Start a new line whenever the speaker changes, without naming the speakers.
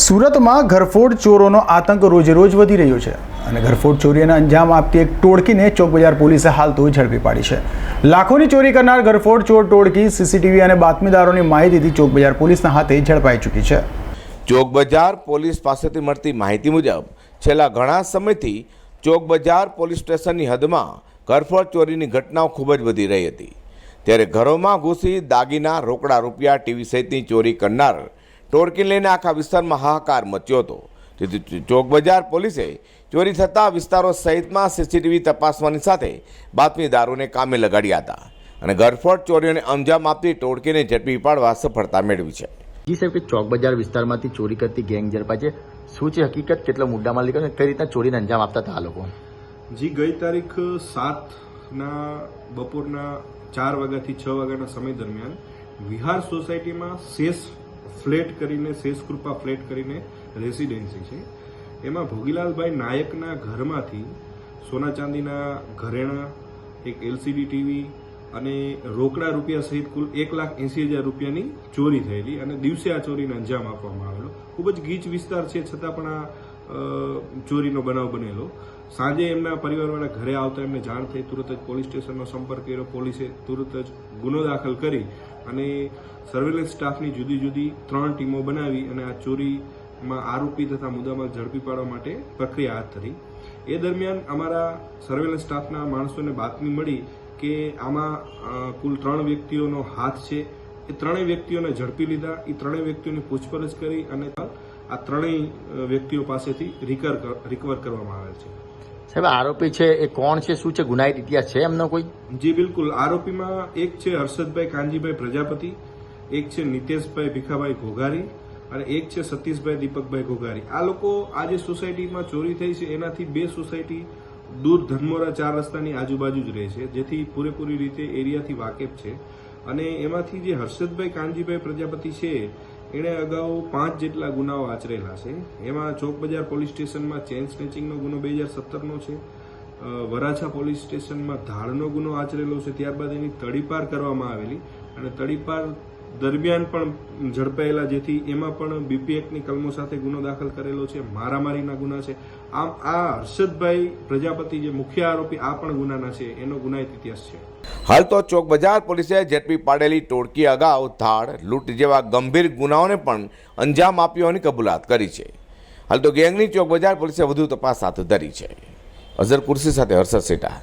સુરતમાં ઘરફોડ ચોરોનો આતંક રોજે રોજ વધી રહ્યો છે અને ઘરફોડ ચોરીને અંજામ આપતી એક ટોળકીને ચોક બજાર પોલીસે હાલ તો ઝડપી પાડી છે. લાખોની ચોરી કરનાર ઘરફોડ ચોર ટોળકી સીસીટીવી અને બાતમીદારોની માહિતીથી ચોક બજાર પોલીસના હાથે ઝડપાઈ ચૂકી છે.
ચોક બજાર પોલીસ પાસેથી મળતી માહિતી મુજબ, છેલ્લા ઘણા સમયથી ચોક બજાર પોલીસ સ્ટેશનની હદમાં ઘરફોડ ચોરીની ઘટનાઓ ખૂબ જ વધી રહી હતી. ત્યારે ઘરોમાં ઘૂસી દાગીના, રોકડા રૂપિયા, ટીવી સહિતની ચોરી કરનાર ટોળકી લઈને આખા વિસ્તારમાં હાહાકાર મચ્યો હતો. તેથી ચોક બજાર પોલીસે ચોરી થતા વિસ્તારો સહિતમાં સીસીટીવી તપાસવાની સાથે બાતમીદારોને કામે લગાડ્યા હતા અને ઘરફોડ ચોરીઓને અંજામ આપતી ટોળકીને ઝડપી પાડવા સફળતા મેળવી છે.
જી સાહેબ કે ચોક બજાર વિસ્તારમાંથી ચોરી કરતી ગેંગ ઝડપાય છે? શું છે હકીકત? કેટલો મુદ્દા માલિક અને કઈ રીતના ચોરીને અંજામ આપતા હતા આ લોકો?
જી ગઈ તારીખ સાતના બપોરના ચાર વાગ્યાથી છ વાગ્યાના સમય દરમિયાન વિહાર સોસાયટીમાં શેષ ફ્લેટ કરીને શેષકૃપા ફ્લેટ કરીને રેસિડેન્સી છે. એમાં ભોગીલાલભાઈ નાયકના ઘરમાંથી સોના ચાંદીના ઘરેણા, એક એલસીડી ટીવી અને રોકડા રૂપિયા સહિત કુલ એક લાખ એંસી હજાર રૂપિયાની ચોરી થયેલી અને દિવસે આ ચોરીને અંજામ આપવામાં આવેલો. ખૂબ જ ગીચ વિસ્તાર છે, છતાં પણ આ ચોરીનો બનાવ બનેલો. સાંજે એમના પરિવારવાળા ઘરે આવતા એમને જાણ થઈ, તુરત જ પોલીસ સ્ટેશનનો સંપર્ક કર્યો. પોલીસે તુરત જ ગુનો દાખલ કરી અને સર્વેલન્સ સ્ટાફની જુદી જુદી ત્રણ ટીમો બનાવી અને આ ચોરીમાં આરોપી તથા મુદ્દામાલ ઝડપી પાડવા માટે પ્રક્રિયા હાથ ધરી. એ દરમિયાન અમારા સર્વેલન્સ સ્ટાફના માણસોને બાતમી મળી કે આમાં કુલ ત્રણ વ્યક્તિઓનો હાથ છે. એ ત્રણેય વ્યક્તિઓને ઝડપી લીધા. એ ત્રણેય વ્યક્તિઓની પૂછપરછ કરી અને આ ત્રણેય વ્યક્તિઓ પાસેથી રિકર રિકવર કરવામાં આવેલ છે.
સાહેબ આરોપી છે એ કોણ છે? શું છે? ગુનાહિત ઇતિહાસ છે એમનો કોઈ?
જી બિલકુલ. આરોપીમાં એક છે હર્ષદભાઈ કાનજીભાઈ પ્રજાપતિ એક છે નિતેશભાઈ ભીખાભાઈ ઘોઘારી અને એક છે સતીશભાઈ દીપકભાઈ ઘોઘારી. આ લોકો આ જે સોસાયટીમાં ચોરી થઈ છે. એનાથી બે સોસાયટી દૂર ધનમોરા ચાર રસ્તાની આજુબાજુ જ રહે છે જેથી પૂરેપૂરી રીતે એરિયાથી વાકેફ છે. અને એમાંથી જે હર્ષદભાઈ કાનજીભાઈ પ્રજાપતિ છે એણે અગાઉ પાંચ જેટલા ગુનાઓ આચરેલા છે. એમાં ચોક બજાર પોલીસ સ્ટેશનમાં ચેન સ્નેચિંગનો ગુનો બે હજાર સત્તરનો છે વરાછા પોલીસ સ્ટેશનમાં ધાડનો ગુનો આચરેલો છે. ત્યારબાદ એની તડીપાર કરવામાં આવેલી અને તડીપાર દરમિયાન પણ ઝડપાયેલા જેથી એમાં પણ બીપીએકની કલમો સાથે ગુનો દાખલ કરેલો છે. મારામારીના ગુના છે. આમ આ હર્ષદભાઈ પ્રજાપતિ જે મુખ્ય આરોપી, આ પણ ગુનાના છે. એનો ગુનાહિત ઇતિહાસ છે.
હાલ તો ચોક બજાર પોલીસે ઝડપી પાડેલી ટોળકી અગાઉ ધાડ, લૂંટ જેવા ગંભીર ગુનાઓને પણ અંજામ આપ્યો હોવાની કબૂલાત કરી છે. હાલ તો ગેંગની ચોક બજાર પોલીસે વધુ તપાસ હાથ ધરી છે. અઝર કુર્સી સાથે હર્ષદ સેટા.